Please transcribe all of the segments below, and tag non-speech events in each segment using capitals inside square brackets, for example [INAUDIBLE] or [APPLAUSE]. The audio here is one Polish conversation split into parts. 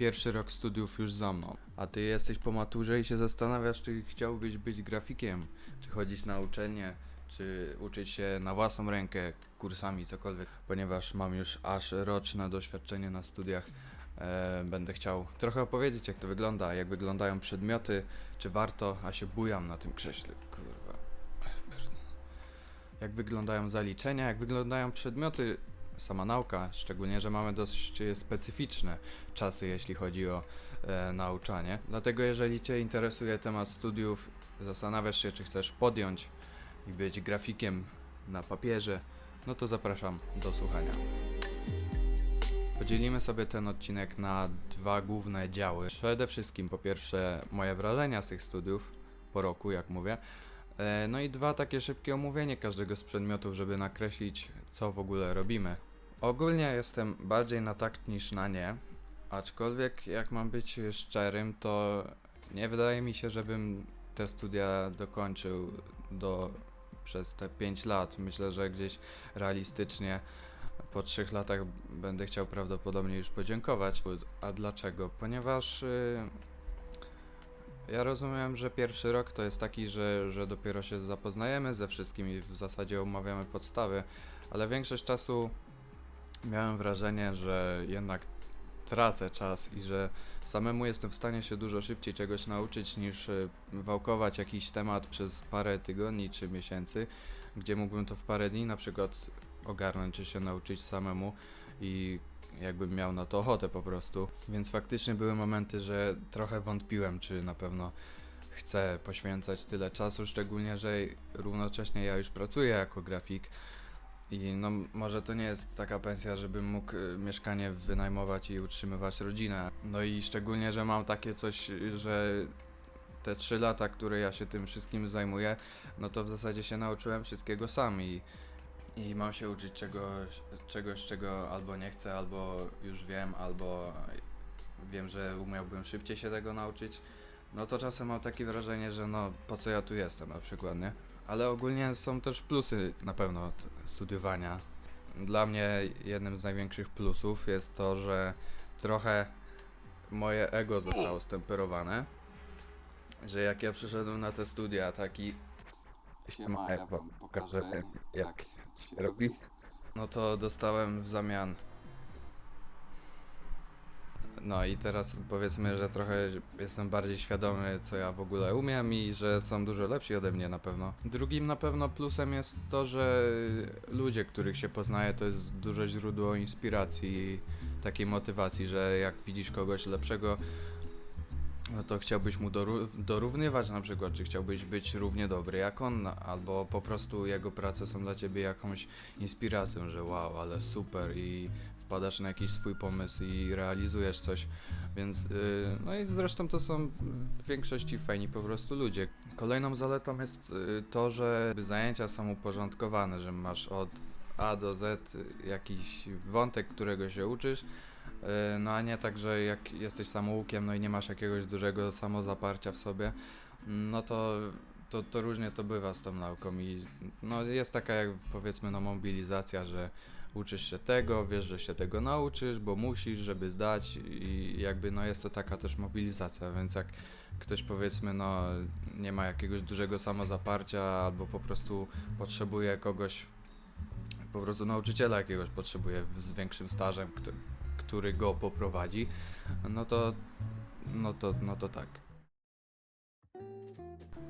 Pierwszy rok studiów już za mną, a ty jesteś po maturze i się zastanawiasz, czy chciałbyś być grafikiem, czy chodzić na uczelnię, czy uczyć się na własną rękę kursami, cokolwiek, ponieważ mam już aż roczne doświadczenie na studiach. E, będę chciał trochę opowiedzieć, jak to wygląda, jak wyglądają przedmioty, czy warto, a się bujam na tym krześle, kurwa. Jak wyglądają zaliczenia, jak wyglądają przedmioty, sama nauka, szczególnie, że mamy dość e, specyficzne czasy, jeśli chodzi o e, nauczanie. Dlatego, jeżeli Cię interesuje temat studiów, zastanawiasz się, czy chcesz podjąć i być grafikiem na papierze, no to zapraszam do słuchania. Podzielimy sobie ten odcinek na dwa główne działy. Przede wszystkim, po pierwsze, moje wrażenia z tych studiów po roku, jak mówię. E, No i dwa takie szybkie omówienie każdego z przedmiotów, żeby nakreślić, co w ogóle robimy. Ogólnie jestem bardziej na tak niż na nie, aczkolwiek jak mam być szczerym, to nie wydaje mi się, żebym te studia dokończył do, przez te 5 lat. Myślę, że gdzieś realistycznie po 3 latach będę chciał prawdopodobnie już podziękować. A dlaczego? Ponieważ y, ja rozumiem, że pierwszy rok to jest taki, że, że dopiero się zapoznajemy ze wszystkim i w zasadzie omawiamy podstawy, ale większość czasu miałem wrażenie, że jednak tracę czas i że samemu jestem w stanie się dużo szybciej czegoś nauczyć niż y, wałkować jakiś temat przez parę tygodni czy miesięcy, gdzie mógłbym to w parę dni na przykład ogarnąć czy się nauczyć samemu i jakbym miał na to ochotę po prostu. Więc faktycznie były momenty, że trochę wątpiłem, czy na pewno chcę poświęcać tyle czasu, szczególnie, że równocześnie ja już pracuję jako grafik i no może to nie jest taka pensja, żebym mógł y, mieszkanie wynajmować i utrzymywać rodzinę. No i szczególnie, że mam takie coś, że te 3 lata, które ja się tym wszystkim zajmuję, no to w zasadzie się nauczyłem wszystkiego sam i, i mam się uczyć czegoś, czegoś, czego albo nie chcę, albo już wiem, albo wiem, że umiałbym szybciej się tego nauczyć. No to czasem mam takie wrażenie, że no po co ja tu jestem na przykład, nie? Ale ogólnie są też plusy na pewno t- studiowania. Dla mnie jednym z największych plusów jest to, że trochę moje ego zostało stemperowane. Że jak ja przyszedłem na te studia, taki. Siema, ja wam pokażę, jak się robi. No to dostałem w zamian. No i teraz powiedzmy, że trochę jestem bardziej świadomy, co ja w ogóle umiem i że są dużo lepsi ode mnie na pewno. Drugim na pewno plusem jest to, że ludzie, których się poznaje, to jest duże źródło inspiracji takiej motywacji, że jak widzisz kogoś lepszego, no to chciałbyś mu dorównywać na przykład, czy chciałbyś być równie dobry jak on, albo po prostu jego prace są dla ciebie jakąś inspiracją, że wow, ale super i wpadasz na jakiś swój pomysł i realizujesz coś, więc yy, no i zresztą to są w większości fajni po prostu ludzie. Kolejną zaletą jest yy, to, że zajęcia są uporządkowane, że masz od A do Z jakiś wątek, którego się uczysz, yy, no a nie tak, że jak jesteś samoukiem, no i nie masz jakiegoś dużego samozaparcia w sobie, no to to, to różnie to bywa z tą nauką i no jest taka jak powiedzmy no mobilizacja, że uczysz się tego, wiesz, że się tego nauczysz, bo musisz, żeby zdać i jakby no jest to taka też mobilizacja, więc jak ktoś powiedzmy no nie ma jakiegoś dużego samozaparcia albo po prostu potrzebuje kogoś, po prostu nauczyciela jakiegoś potrzebuje z większym stażem, kto, który go poprowadzi, no to no to, no to tak.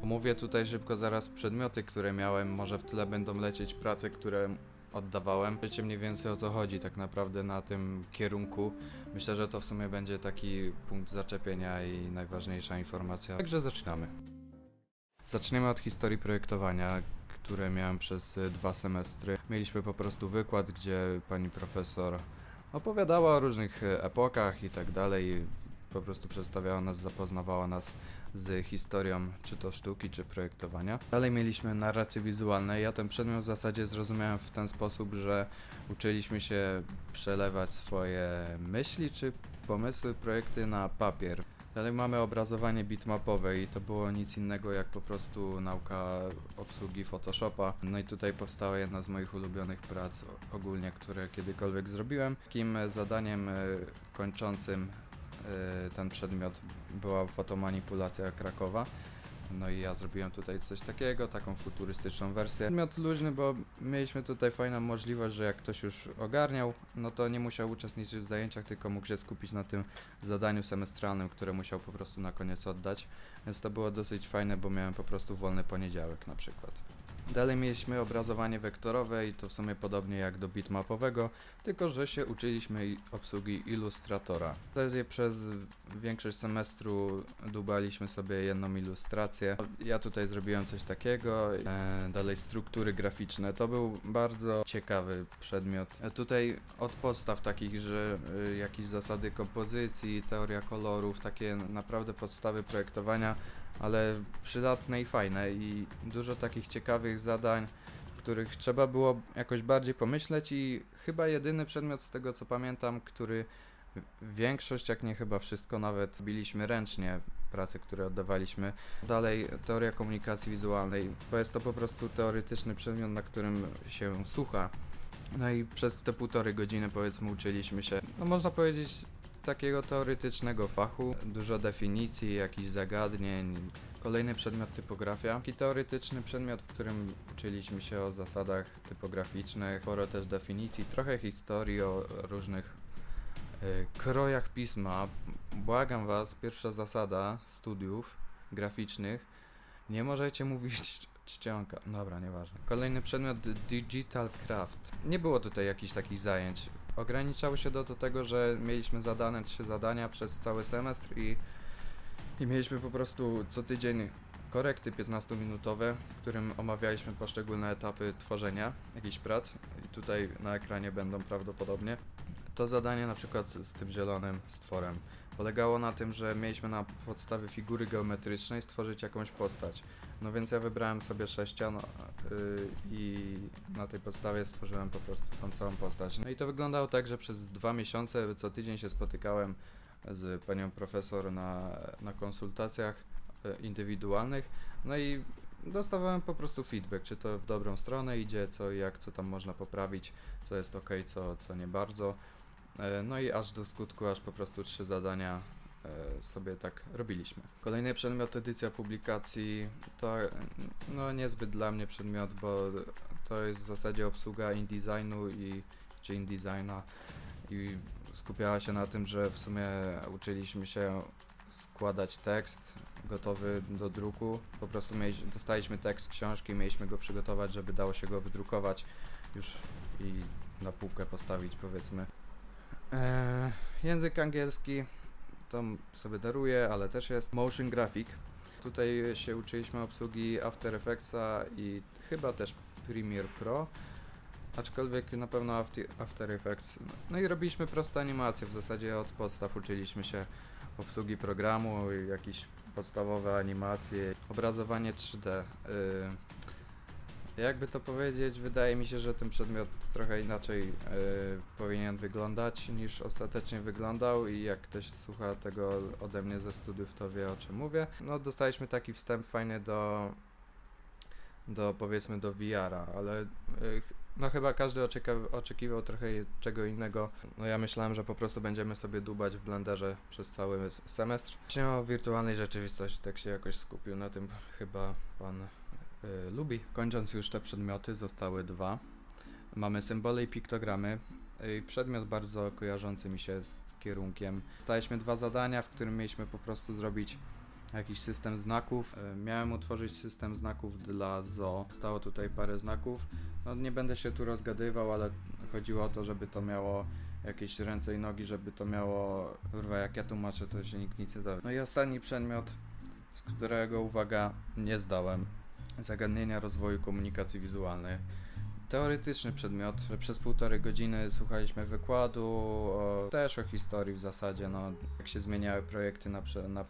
Omówię tutaj szybko zaraz przedmioty, które miałem. Może w tyle będą lecieć prace, które oddawałem. Wiecie mniej więcej o co chodzi tak naprawdę na tym kierunku. Myślę, że to w sumie będzie taki punkt zaczepienia i najważniejsza informacja. Także zaczynamy. Zaczniemy od historii projektowania, które miałem przez y, dwa semestry. Mieliśmy po prostu wykład, gdzie pani profesor opowiadała o różnych y, epokach i tak dalej. Po prostu przedstawiała nas, zapoznawała nas z historią czy to sztuki, czy projektowania. Dalej mieliśmy narracje wizualne. Ja ten przedmiot w zasadzie zrozumiałem w ten sposób, że uczyliśmy się przelewać swoje myśli czy pomysły, projekty na papier. Dalej mamy obrazowanie bitmapowe i to było nic innego jak po prostu nauka obsługi Photoshopa. No i tutaj powstała jedna z moich ulubionych prac ogólnie, które kiedykolwiek zrobiłem. Takim zadaniem e, kończącym ten przedmiot była fotomanipulacja Krakowa. No i ja zrobiłem tutaj coś takiego, taką futurystyczną wersję. Przedmiot luźny, bo mieliśmy tutaj fajną możliwość, że jak ktoś już ogarniał, no to nie musiał uczestniczyć w zajęciach, tylko mógł się skupić na tym zadaniu semestralnym, które musiał po prostu na koniec oddać. Więc to było dosyć fajne, bo miałem po prostu wolny poniedziałek na przykład. Dalej mieliśmy obrazowanie wektorowe i to w sumie podobnie jak do bitmapowego, tylko że się uczyliśmy obsługi ilustratora. Zasadzie przez większość semestru dubaliśmy sobie jedną ilustrację. Ja tutaj zrobiłem coś takiego, e, dalej struktury graficzne. To był bardzo ciekawy przedmiot. E, tutaj od podstaw takich, że e, jakieś zasady kompozycji, teoria kolorów, takie naprawdę podstawy projektowania ale przydatne i fajne i dużo takich ciekawych zadań, których trzeba było jakoś bardziej pomyśleć i chyba jedyny przedmiot z tego co pamiętam, który większość, jak nie chyba wszystko nawet biliśmy ręcznie, prace, które oddawaliśmy. Dalej teoria komunikacji wizualnej, bo jest to po prostu teoretyczny przedmiot, na którym się słucha. No i przez te półtorej godziny powiedzmy uczyliśmy się, no można powiedzieć takiego teoretycznego fachu, dużo definicji, jakichś zagadnień. Kolejny przedmiot typografia. Taki teoretyczny przedmiot, w którym uczyliśmy się o zasadach typograficznych, sporo też definicji, trochę historii o różnych y, krojach pisma. Błagam was, pierwsza zasada studiów graficznych, nie możecie mówić cz- [LAUGHS] czcionka. Dobra, nieważne. Kolejny przedmiot Digital Craft. Nie było tutaj jakichś takich zajęć. Ograniczało się do, do tego, że mieliśmy zadane trzy zadania przez cały semestr i, i mieliśmy po prostu co tydzień korekty 15-minutowe, w którym omawialiśmy poszczególne etapy tworzenia jakichś prac. I tutaj na ekranie będą prawdopodobnie. To zadanie na przykład z, tym zielonym stworem polegało na tym, że mieliśmy na podstawie figury geometrycznej stworzyć jakąś postać. No więc ja wybrałem sobie sześcian yy, i na tej podstawie stworzyłem po prostu tą całą postać. No i to wyglądało tak, że przez dwa miesiące co tydzień się spotykałem z panią profesor na, na konsultacjach e, indywidualnych. No i dostawałem po prostu feedback, czy to w dobrą stronę idzie, co jak, co tam można poprawić, co jest ok, co, co nie bardzo. E, No i aż do skutku, aż po prostu trzy zadania e, sobie tak robiliśmy. Kolejny przedmiot edycja publikacji to e, no niezbyt dla mnie przedmiot, bo to jest w zasadzie obsługa InDesignu i czy InDesigna i skupiała się na tym, że w sumie uczyliśmy się składać tekst gotowy do druku. Po prostu dostaliśmy tekst z książki, mieliśmy go przygotować, żeby dało się go wydrukować już i na półkę postawić powiedzmy. Eee, język angielski to sobie daruję, ale też jest motion graphic. Tutaj się uczyliśmy obsługi After Effectsa i chyba też Premiere Pro. Aczkolwiek na pewno After, Effects. No i robiliśmy proste animacje, w zasadzie od podstaw uczyliśmy się obsługi programu, jakieś podstawowe animacje, obrazowanie 3D. Y, jakby to powiedzieć, wydaje mi się, że ten przedmiot trochę inaczej y, powinien wyglądać niż ostatecznie wyglądał i jak ktoś słucha tego ode mnie ze studiów, to wie o czym mówię. No dostaliśmy taki wstęp fajny do do powiedzmy do VR-a, ale ch- no chyba każdy oczekiwał trochę czego innego. No ja myślałem, że po prostu będziemy sobie dubać w Blenderze przez cały semestr. Właśnie o wirtualnej rzeczywistości tak się jakoś skupił, na tym chyba pan lubi. Kończąc już te przedmioty, zostały dwa. Mamy symbole i piktogramy. Y, Przedmiot bardzo kojarzący mi się z kierunkiem. Dostaliśmy dwa zadania, w którym mieliśmy po prostu zrobić jakiś system znaków. E, Miałem utworzyć system znaków dla zoo. Stało tutaj parę znaków. No nie będę się tu rozgadywał, ale chodziło o to, żeby to miało jakieś ręce i nogi, żeby to miało... Kurwa, jak ja tłumaczę, to się nikt nic nie dowie. No i ostatni przedmiot, z którego, uwaga, nie zdałem. Zagadnienia rozwoju komunikacji wizualnej. Teoretyczny przedmiot, przez półtorej godziny słuchaliśmy wykładu, o, też o historii w zasadzie, no, jak się zmieniały projekty na, na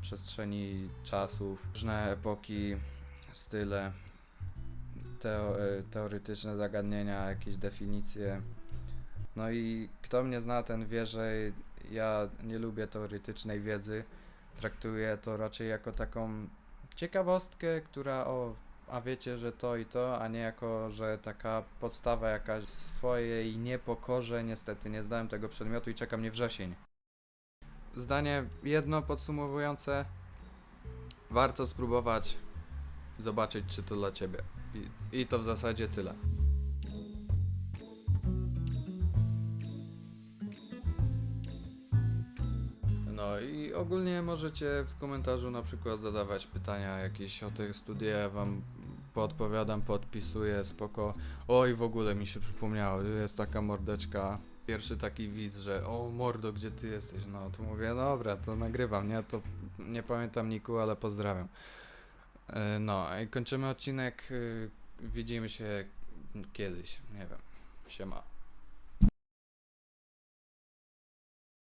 przestrzeni czasów, różne epoki, style, teo, e, teoretyczne zagadnienia, jakieś definicje. No i kto mnie zna, ten wie, że ja nie lubię teoretycznej wiedzy. Traktuję to raczej jako taką ciekawostkę, która o, a wiecie, że to i to, a nie jako, że taka podstawa jakaś swojej niepokorze. Niestety nie zdałem tego przedmiotu i czeka mnie wrzesień. zdanie jedno podsumowujące. Warto spróbować zobaczyć, czy to dla ciebie. I, i to w zasadzie tyle. Ogólnie możecie w komentarzu na przykład zadawać pytania jakieś o te studia, ja wam podpowiadam, podpisuję, spoko. Oj, w ogóle mi się przypomniało, jest taka mordeczka, pierwszy taki widz, że o mordo, gdzie ty jesteś? No to mówię, dobra, to nagrywam, nie? To nie pamiętam Niku, ale pozdrawiam. E, No i kończymy odcinek, y, widzimy się kiedyś, nie wiem, siema.